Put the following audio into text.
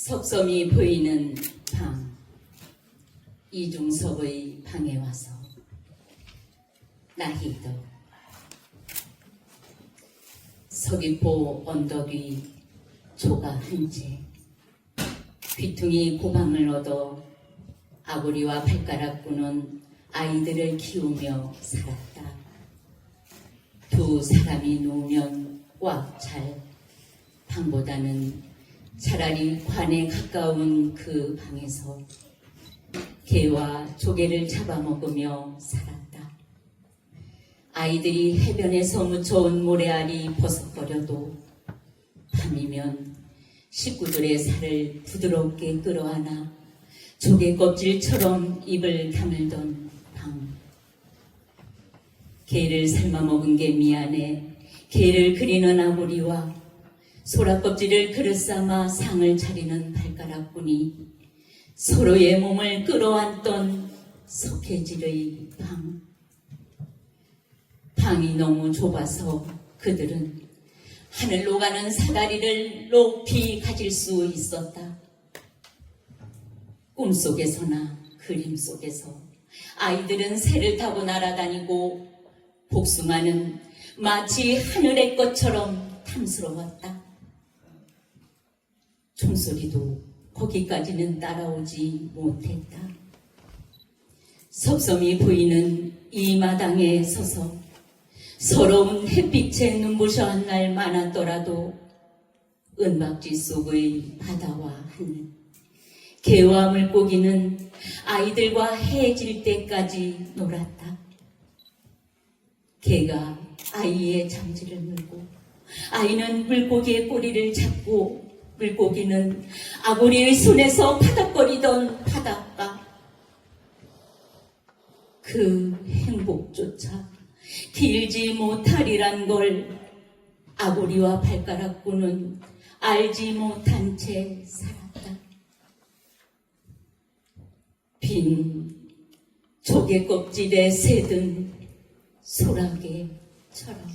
석섬이 보이는 방 이중섭의 방에 와서 나희도 서귀포 언덕 위 조가 한 채 귀퉁이 고방을 얻어 아구리와 발가락 꾸는 아이들을 키우며 살았다. 두 사람이 누우면 꽉찰 방보다는 차라리 관에 가까운 그 방에서 개와 조개를 잡아먹으며 살았다. 아이들이 해변에서 묻혀온 모래알이 버석거려도 밤이면 식구들의 살을 부드럽게 끌어안아 조개 껍질처럼 입을 다물던 방. 개를 삶아 먹은 게 미안해 개를 그리는 아구리와 소라 껍질을 그릇 삼아 상을 차리는 발가락뿐이 서로의 몸을 끌어안던 석회질의 방. 방이 너무 좁아서 그들은 하늘로 가는 사다리를 높이 가질 수 있었다. 꿈속에서나 그림 속에서 아이들은 새를 타고 날아다니고 복숭아는 마치 하늘의 것처럼 탐스러웠다. 총소리도 거기까지는 따라오지 못했다. 섭섭이 보이는 이 마당에 서서 서러운 햇빛에 눈부셔 한 날 많았더라도 은박지 속의 바다와 하늘, 개와 물고기는 아이들과 해질 때까지 놀았다. 개가 아이의 잠지를 물고 아이는 물고기의 꼬리를 잡고 물고기는 아구리의 손에서 파닥거리던 바닷가 그 행복조차 길지 못하리란 걸 아구리와 발가락꾼은 알지 못한 채 살았다. 빈 조개 껍질에 새든 소라게처럼